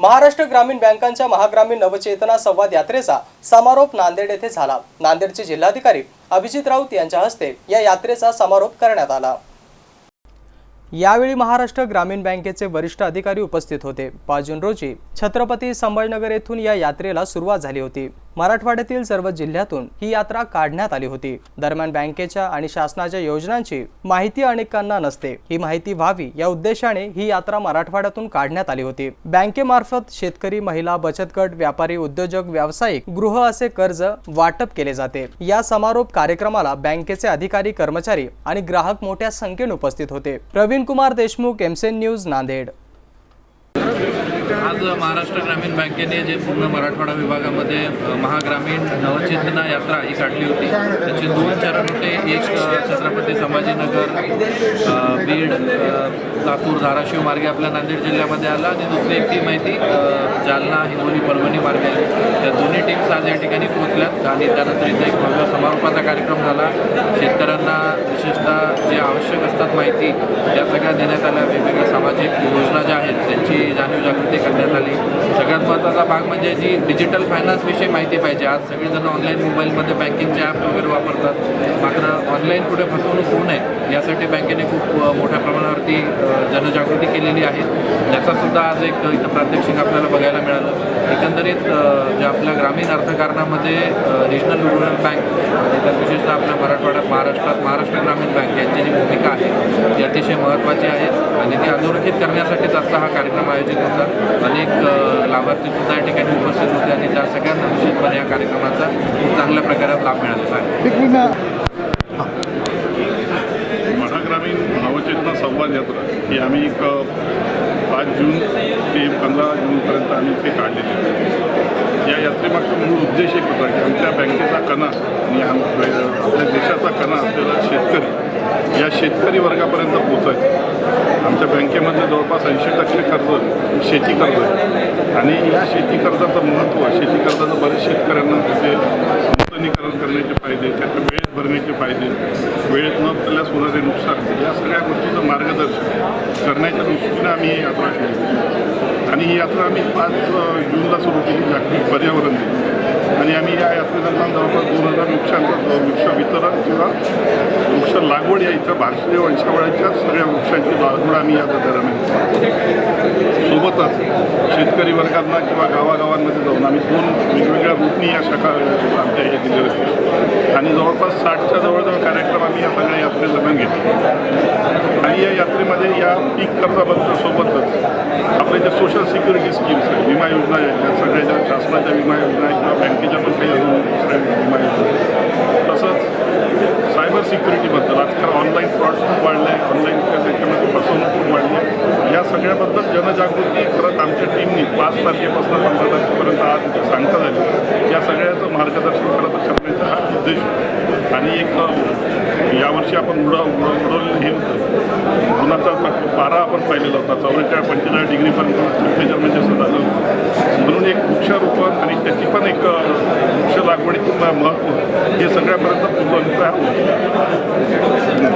महाराष्ट्र ग्रामीण बँकांच्या महाग्रामीण नवचेतना संवाद यात्रेचा समारोप नांदेड येथे झाला. नांदेडचे जिल्हाधिकारी अभिजित राऊत यांच्या हस्ते या यात्रेचा समारोप करण्यात आला. यावेळी महाराष्ट्र ग्रामीण बँकेचे वरिष्ठ अधिकारी उपस्थित होते. पाच जून रोजी छत्रपती संभाजीनगर येथून या यात्रेला सुरुवात झाली होती. मराठवाड्यातील सर्व जिल्ह्यातून ही यात्रा काढण्यात आली होती. दरम्यान बँकेच्या आणि शासनाच्या योजनांची माहिती अनेकांना नसते. ही माहिती व्हावी या उद्देशाने ही यात्रा मराठवाड्यातून काढण्यात आली होती. बँकेमार्फत शेतकरी महिला बचत गट व्यापारी उद्योजक व्यावसायिक गृह असे कर्ज वाटप केले जाते. या समारोप कार्यक्रमाला बँकेचे अधिकारी कर्मचारी आणि ग्राहक मोठ्या संख्येने उपस्थित होते. प्रवीण कुमार देशमुख एमसेन न्यूज नांदेड. आज महाराष्ट्र ग्रामीण बँकेने जे पूर्ण मराठवाडा विभागामध्ये महाग्रामीण नवचेतना यात्रा ही काढली होती. त्याचे दोन चरण होते एक छत्रपती संभाजीनगर बीड लातूर धाराशिव मार्गे आपल्या नांदेड जिल्ह्यामध्ये आला आणि दुसरी एक टीम आहे ती जालना हिंगोली परभणी मार्गे त्या दोन्ही टीम्स आज या ठिकाणी पोहोचल्यात आणि त्यानंतर इथे एक भव्य समारोपाचा कार्यक्रम झाला. शेतकऱ्यांना जे आवश्यक असतात माहिती त्या सगळ्या देण्यात आल्या. वेगवेगळ्या सामाजिक योजना ज्या आहेत त्यांची जाणीव जागृती करण्यात आली. सगळ्यात महत्त्वाचा भाग म्हणजे जी डिजिटल फायनान्सविषयी माहिती पाहिजे. आज सगळेजण ऑनलाईन मोबाईलमध्ये बँकिंगचे ॲप वगैरे वापरतात. मात्र ऑनलाईन कुठे फसवणूक होऊ नये यासाठी बँकेने खूप मोठ्या प्रमाणावरती जनजागृती केलेली आहे. त्याचासुद्धा आज एक इथं प्रात्यक्षिक आपल्याला बघायला मिळालं. एकंदरीत जे आपल्या ग्रामीण अर्थकारणामध्ये रिजनल रुरल बँक त्यात विशेषतः आपल्या मराठवाड्यात महाराष्ट्रात महाराष्ट्र ग्रामीण बँक यांची जी भूमिका आहे ती अतिशय महत्त्वाची आहे आणि ती अधोरेखित करण्यासाठीच आजचा हा कार्यक्रम आयोजित होता. अनेक अ, लाभार्थी सुद्धा या ठिकाणी उपस्थित होते आणि त्या सगळ्यांना निश्चितपणे या कार्यक्रमाचा खूप चांगल्या प्रकारे लाभ मिळालेला आहे महाग्रामीण नवचेतना संवाद यात्रा ही आम्ही एक पाच जून ते पंधरा जूनपर्यंत आम्ही इथे काढलेली या यात्रेमागचा मूळ उद्देश एक बँकेचा कणा आणि आपल्या देशाचा कणा असलेला शेतकरी या शेतकरी वर्गापर्यंत पोचायचं आमच्या बँकेमधलं जवळपास ऐंशी टक्के कर्ज शेती कर्ज आहे. आणि या शेती कर्जाचं महत्त्व शेती कर्जाचं बरेच शेतकऱ्यांना त्याचे नूतनीकरण करण्याचे फायदे त्याचे वेळेत भरण्याचे फायदे वेळेत न भरल्यास होणारे नुकसान या सगळ्या गोष्टीचं मार्गदर्शन करण्याच्या दृष्टीने आम्ही ही यात्रा केली. आणि ही यात्रा आम्ही पाच जूनला सुरू केली. जागतिक पर्यावरण दिन. आणि आम्ही या यात्रेदरम्यान जवळपास दोन हजार वृक्षांचं वृक्ष वितरण किंवा वृक्ष लागवड या इथं भारतीय वंशावळाच्या सगळ्या वृक्षांची लागवड आम्ही या दरम्यान सोबतच शेतकरी वर्गांना किंवा गावागावांमध्ये जाऊन आम्ही दोन वेगवेगळ्या रूपनी या शाखा आमच्या हे दिलेल्या आहेत. आणि जवळपास साठच्या जवळजवळ कार्यक्रम आम्ही या सगळ्या यात्रेदरम्यान घेतले. आणि या यात्रेमध्ये या पीक कर्जाबद्दल सोबतच आपले जे विमा योजना आहेत त्या सगळ्या ज्या शासनाच्या विमा योजना आहेत किंवा बँकेच्या पण काही अजून दुसऱ्या विमा योजना आहेत. तसंच सायबर सिक्युरिटीबद्दल आजकाल ऑनलाईन फ्रॉड्स खूप वाढले ऑनलाईन त्याच्यामध्ये फसवणूक खूप वाढली आहे या सगळ्याबद्दल जनजागृती खरंच आमच्या टीमनी पाच तारखेपासून पंधरा तारखेपर्यंत आज इथे सांगता झाली या सगळ्याचं मार्गदर्शन खरं तर करण्याचा हा उद्देश आणि एक यावर्षी आपण उडा उडा उडवलेलं हे होतं उन्हाचा पारा आपण पाहिलेला होता चौवेचाळीस पंचेचाळीस डिग्रीपर्यंत टेम्परेचर म्हणजे असं झालं होतं. म्हणून एक वृक्षारोपण आणि त्याची पण एक अ, वृक्ष लागवडीचं महत्त्व हे सगळ्यापर्यंत पोहोचवण्याचा हा उद्देश